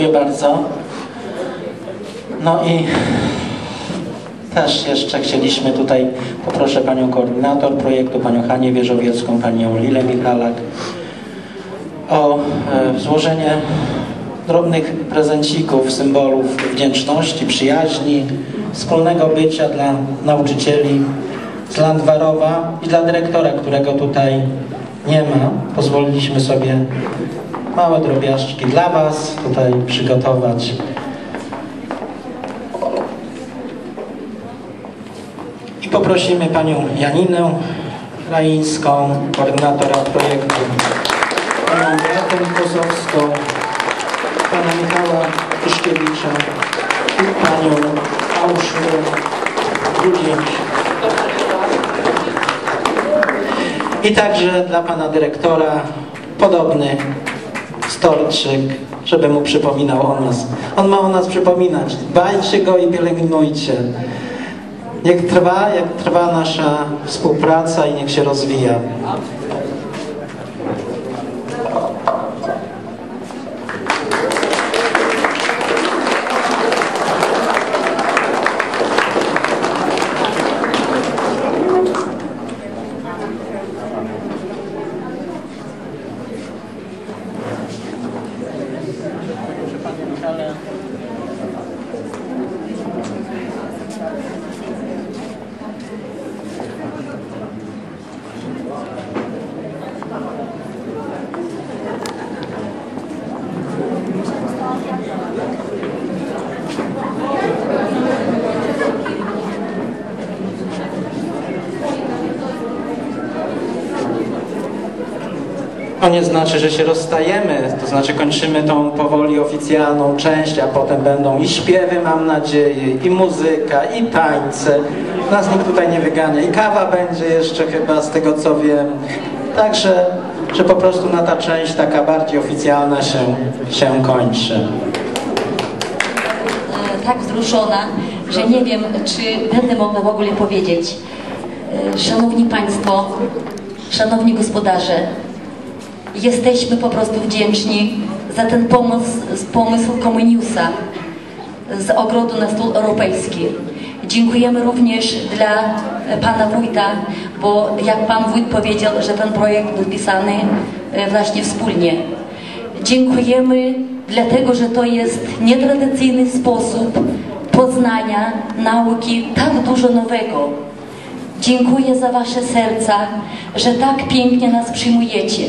Dziękuję bardzo. No i też jeszcze chcieliśmy tutaj, poproszę Panią Koordynator projektu, Panią Hanię Wieżowiecką, Panią Lilę Michalak o e, złożenie drobnych prezencików, symbolów wdzięczności, przyjaźni, wspólnego bycia dla nauczycieli z Landwarowa i dla dyrektora, którego tutaj nie ma. Pozwoliliśmy sobie małe drobiażdżki dla Was tutaj przygotować. I poprosimy Panią Janinę Raińską, koordynatora projektu, Panią Beatę Kosowską, Pana Michała Tyszkiewicza i Panią Auszrę Grudzień. I także dla Pana Dyrektora podobny stolczyk, żeby mu przypominał o nas. On ma o nas przypominać. Dbajcie go i pielęgnujcie. Niech trwa, jak trwa nasza współpraca i niech się rozwija. To nie znaczy, że się rozstajemy, to znaczy kończymy tą powoli oficjalną część, a potem będą i śpiewy, mam nadzieję, i muzyka, i tańce. Nas nikt tutaj nie wygania. I kawa będzie jeszcze chyba, z tego co wiem. Także, że po prostu na ta część taka bardziej oficjalna się, się kończy. e, tak wzruszona, że nie wiem, czy będę mogła w ogóle powiedzieć. E, Szanowni Państwo, Szanowni Gospodarze, jesteśmy po prostu wdzięczni za ten pomysł, pomysł Comeniusa z ogrodu na stół europejski. Dziękujemy również dla Pana Wójta, bo jak Pan Wójt powiedział, że ten projekt był pisany e, właśnie wspólnie. Dziękujemy dlatego, że to jest nietradycyjny sposób poznania nauki, tak dużo nowego. Dziękuję za Wasze serca, że tak pięknie nas przyjmujecie.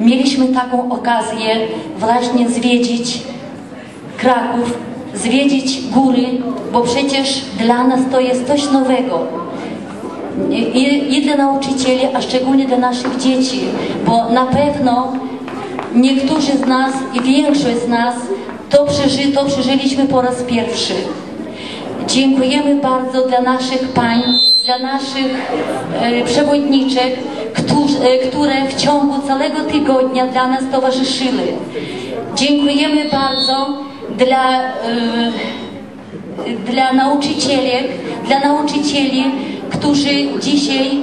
Mieliśmy taką okazję właśnie zwiedzić Kraków, zwiedzić góry, bo przecież dla nas to jest coś nowego. I, I dla nauczycieli, a szczególnie dla naszych dzieci, bo na pewno niektórzy z nas i większość z nas to, przeży, to przeżyliśmy po raz pierwszy. Dziękujemy bardzo dla naszych pań, dla naszych e, przewodniczek, którzy, e, które w ciągu całego tygodnia dla nas towarzyszyły. Dziękujemy bardzo dla, e, dla nauczycielek, dla nauczycieli, którzy dzisiaj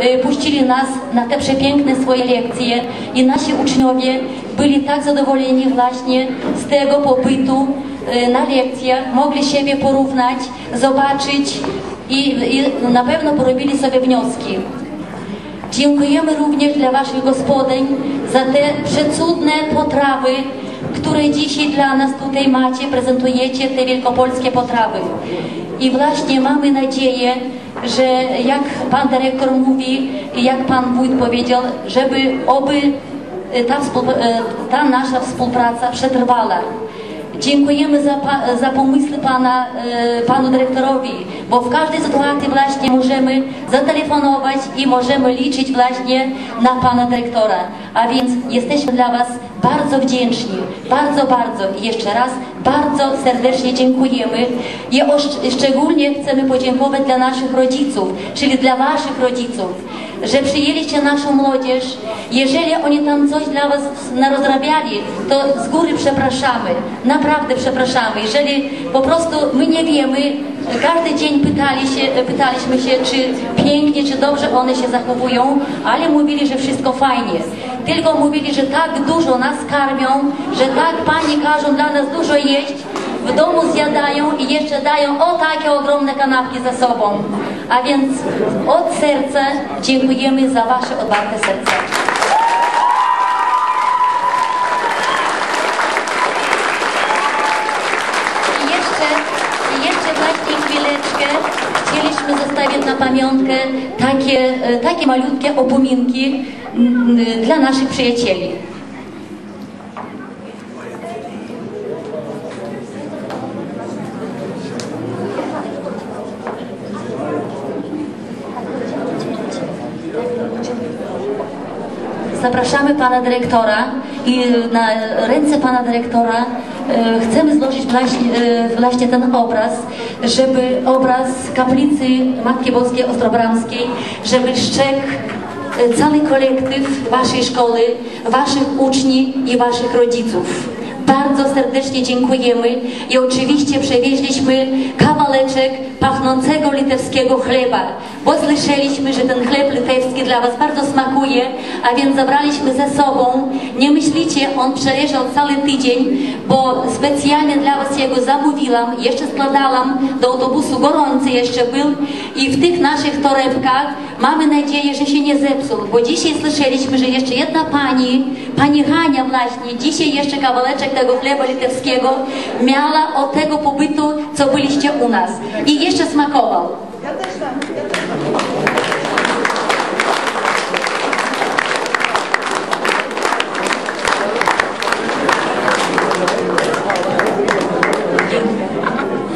e, puścili nas na te przepiękne swoje lekcje i nasi uczniowie byli tak zadowoleni właśnie z tego pobytu na lekcjach, mogli siebie porównać, zobaczyć i, i na pewno porobili sobie wnioski. Dziękujemy również dla Waszych gospodyń za te przecudne potrawy, które dzisiaj dla nas tutaj macie, prezentujecie te wielkopolskie potrawy. I właśnie mamy nadzieję, że jak Pan Dyrektor mówi i jak Pan Wójt powiedział, żeby oby ta, ta nasza współpraca przetrwała. Dziękujemy za, za pomysły pana, e, panu dyrektorowi, bo w każdej sytuacji właśnie możemy zatelefonować i możemy liczyć właśnie na pana dyrektora. A więc jesteśmy dla was bardzo wdzięczni, bardzo, bardzo. I jeszcze raz bardzo serdecznie dziękujemy. I szczególnie chcemy podziękować dla naszych rodziców, czyli dla waszych rodziców, że przyjęliście naszą młodzież. Jeżeli oni tam coś dla was narozrabiali, to z góry przepraszamy, naprawdę przepraszamy. Jeżeli po prostu my nie wiemy, każdy dzień pytali się, pytaliśmy się, czy pięknie, czy dobrze one się zachowują, ale mówili, że wszystko fajnie. tylko mówili, że tak dużo nas karmią, że tak Pani każą dla nas dużo jeść, w domu zjadają i jeszcze dają o takie ogromne kanapki ze sobą. A więc od serca dziękujemy za Wasze otwarte serce. I jeszcze, jeszcze właśnie chwileczkę chcieliśmy zostawić na pamiątkę takie, e, takie malutkie opominki dla naszych przyjacieli. Zapraszamy pana dyrektora i na ręce pana dyrektora e, chcemy złożyć właśnie, e, właśnie ten obraz, żeby obraz kaplicy Matki Boskiej Ostrobramskiej, żeby szczek e, cały kolektyw waszej szkoły, waszych uczniów i waszych rodziców. Bardzo serdecznie dziękujemy i oczywiście przewieźliśmy kawałeczek pachnącego litewskiego chleba, bo słyszeliśmy, że ten chleb litewski dla Was bardzo smakuje, a więc zabraliśmy ze sobą. Nie myślicie, on przeleżał cały tydzień, bo specjalnie dla Was jego zamówiłam, jeszcze składałam do autobusu, gorący jeszcze był i w tych naszych torebkach mamy nadzieję, że się nie zepsuł, bo dzisiaj słyszeliśmy, że jeszcze jedna pani, pani Hania właśnie, dzisiaj jeszcze kawałeczek tego chleba litewskiego miała od tego pobytu, co byliście u nas. I jeszcze smakował.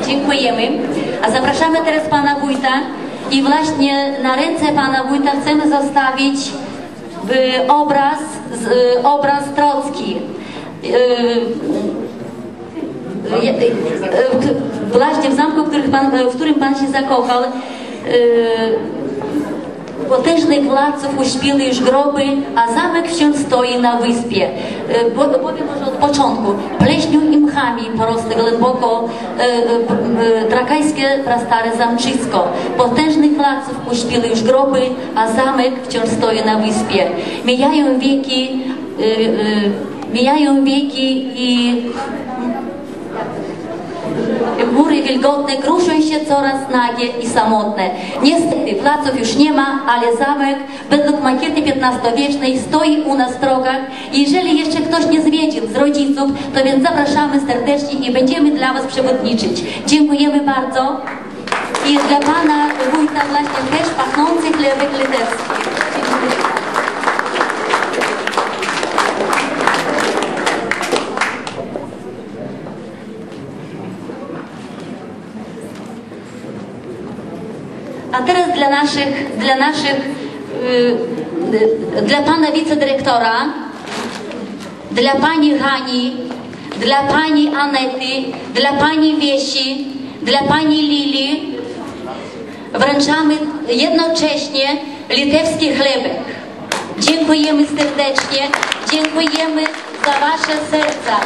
Dziękujemy. A zapraszamy teraz pana wójta i właśnie na ręce pana wójta chcemy zostawić y, obraz, y, obraz Trocki. Y, y, y, y, Właśnie w zamku, w którym pan, w którym pan się zakochał, y, potężnych władców uśpiły już groby, a zamek wciąż stoi na wyspie. E, Bo, powiem może od początku. Pleśnią i mchami porosły głęboko e, e, trakajskie prastare zamczysko. Potężnych władców uśpiły już groby, a zamek wciąż stoi na wyspie. Mijają wieki, e, mijają wieki i Góry wilgotne kruszą się coraz nagie i samotne. Niestety placów już nie ma, ale zamek według makiety XV-wiecznej stoi u nas w drogach. Jeżeli jeszcze ktoś nie zwiedził z rodziców, to więc zapraszamy serdecznie i będziemy dla Was przewodniczyć. Dziękujemy bardzo. I dla Pana wójta właśnie też pachnący chlebek litewski. Dziękuję. A teraz dla naszych, dla naszych, y, dla pana wicedyrektora, dla pani Hani, dla pani Anety, dla pani Wiesi, dla pani Lili wręczamy jednocześnie litewski chlebek. Dziękujemy serdecznie, dziękujemy za wasze serca.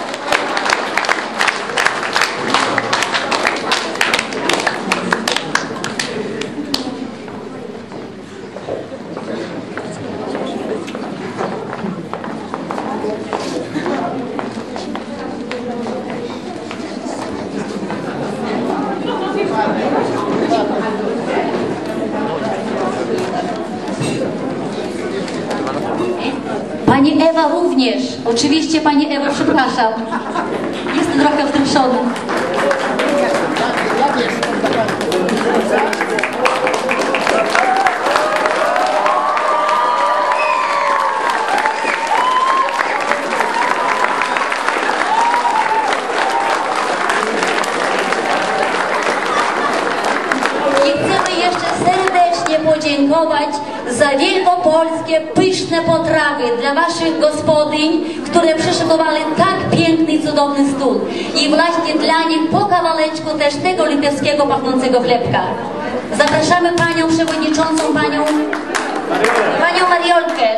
Pani Ewa również. Oczywiście Pani Ewa, przepraszam. Jestem trochę wzruszona. I chcemy jeszcze serdecznie podziękować za wielkopolskie, pyszne potrawy dla Waszych gospodyń, które przyszykowały tak piękny i cudowny stół. I właśnie dla nich po kawałeczku też tego litewskiego pachnącego chlebka. Zapraszamy Panią Przewodniczącą, Panią, Panią Mariolkę.